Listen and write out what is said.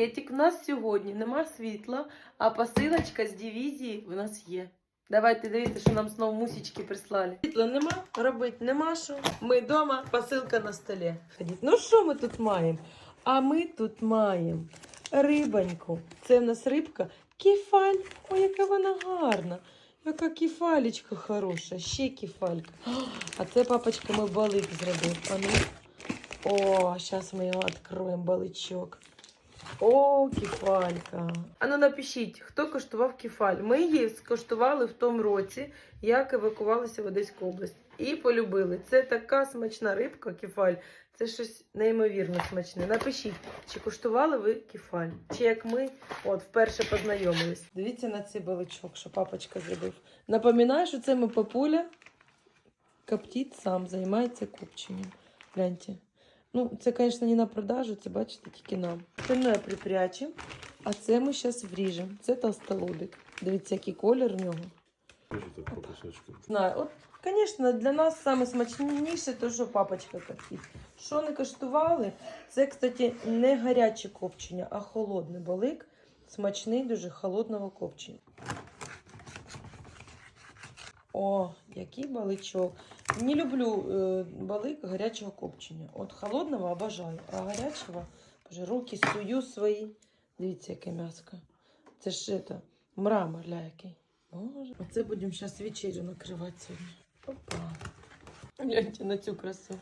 Етік, у нас сьогодні нема світла, а посилочка з дивізії в нас є. Давайте дивіться, що нам знову мусічки прислали. Світла нема, робити нема що. Ми вдома, посилка на столі. Ну що ми тут маємо? А ми тут маємо рибоньку. Це в нас рибка кефаль. Ой, яка вона гарна. Яка кефалечка хороша, ще кефалька. А це папочка ми балик зробив. А ну. О, зараз ми його відкриємо, баличок. О, кефалька. А ну напишіть, хто коштував кефаль. Ми її скоштували в тому році, як евакувалися в Одеську область. І полюбили. Це така смачна рибка, кефаль. Це щось неймовірно смачне. Напишіть, чи куштували ви кефаль, чи як ми от вперше познайомились. Дивіться на цей баличок, що папочка зробив. Напоминаю, що це ми папуля коптить сам, займається копченням. Гляньте. Ну, це, звісно, не на продажу, це бачите тільки нам. Це ми припрячемо, а це ми зараз вріжемо. Це толстолобик. Дивіться, який колір в нього. Скажи так по кусочку. Знаю, от, звісно, для нас саме смачніше те, що папочка коптить. Що не коштували, це, кстати, не гаряче копчення, а холодний балик. Смачний, дуже холодного копчення. О, який баличок. Не люблю е, балик гарячого копчення. От холодного обожаю, а гарячого, боже, руки сую свої. Дивіться, яке м'яско. Це ж это, мрамор, ля який. Боже. Оце будемо зараз вечерю накривати сьогодні. Опа. Гляньте на цю красу.